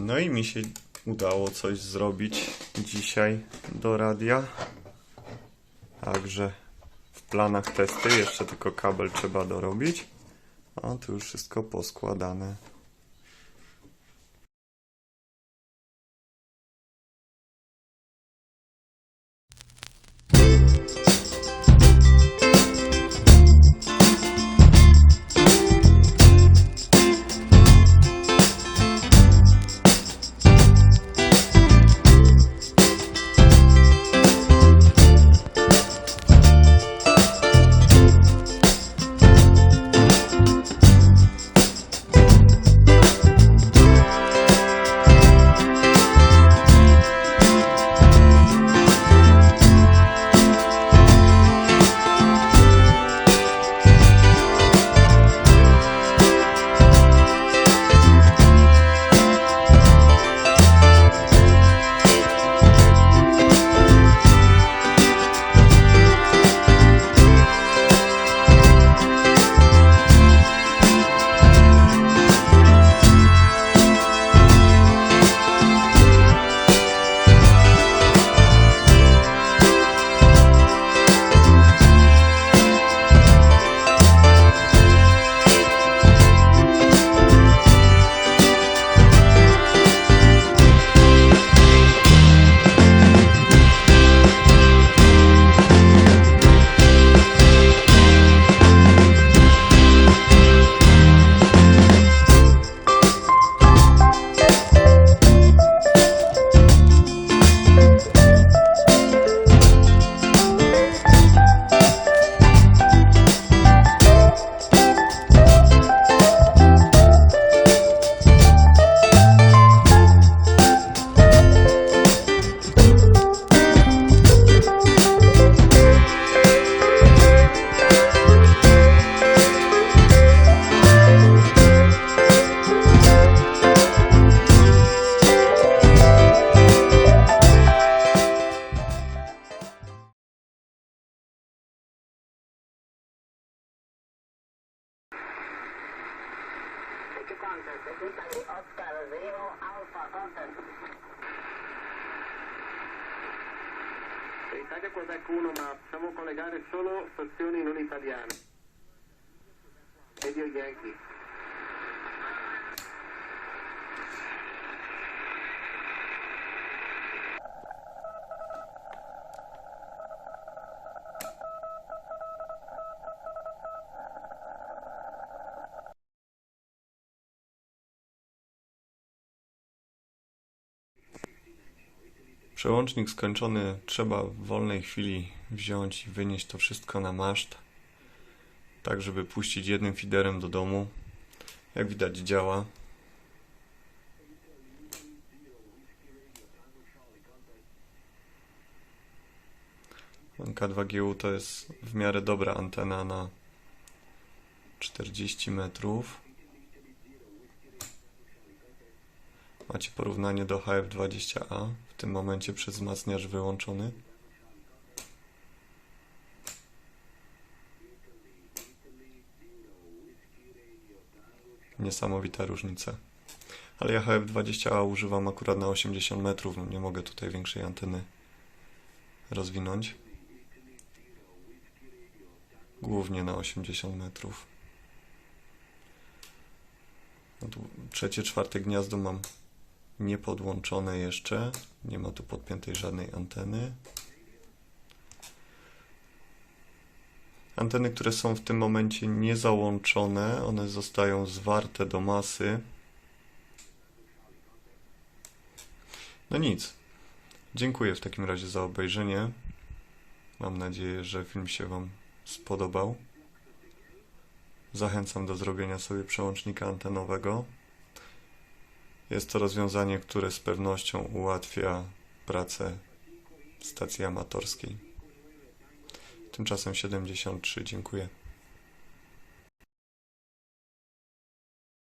No i mi się udało coś zrobić dzisiaj do radia. Także w planach testy, jeszcze tylko kabel trzeba dorobić. A tu już wszystko poskładane. Contact the Italy Oscar Zero Alpha contact. Italia Quebec 1, ma possiamo collegare solo stazioni non italiane. Radio Yankee. Przełącznik skończony, trzeba w wolnej chwili wziąć i wynieść to wszystko na maszt, tak żeby puścić jednym feederem do domu. Jak widać działa. K2GU to jest w miarę dobra antena na 40 metrów. Macie porównanie do HF20A, w tym momencie przez wzmacniacz wyłączony. Niesamowita różnica. Ale ja HF20A używam akurat na 80 metrów, no nie mogę tutaj większej anteny rozwinąć. Głównie na 80 metrów. No tu trzecie, czwarte gniazdo mam niepodłączone jeszcze. Nie ma tu podpiętej żadnej anteny. Anteny, które są w tym momencie niezałączone, one zostają zwarte do masy. No nic. Dziękuję w takim razie za obejrzenie. Mam nadzieję, że film się Wam spodobał. Zachęcam do zrobienia sobie przełącznika antenowego. Jest to rozwiązanie, które z pewnością ułatwia pracę stacji amatorskiej. Tymczasem 73. Dziękuję.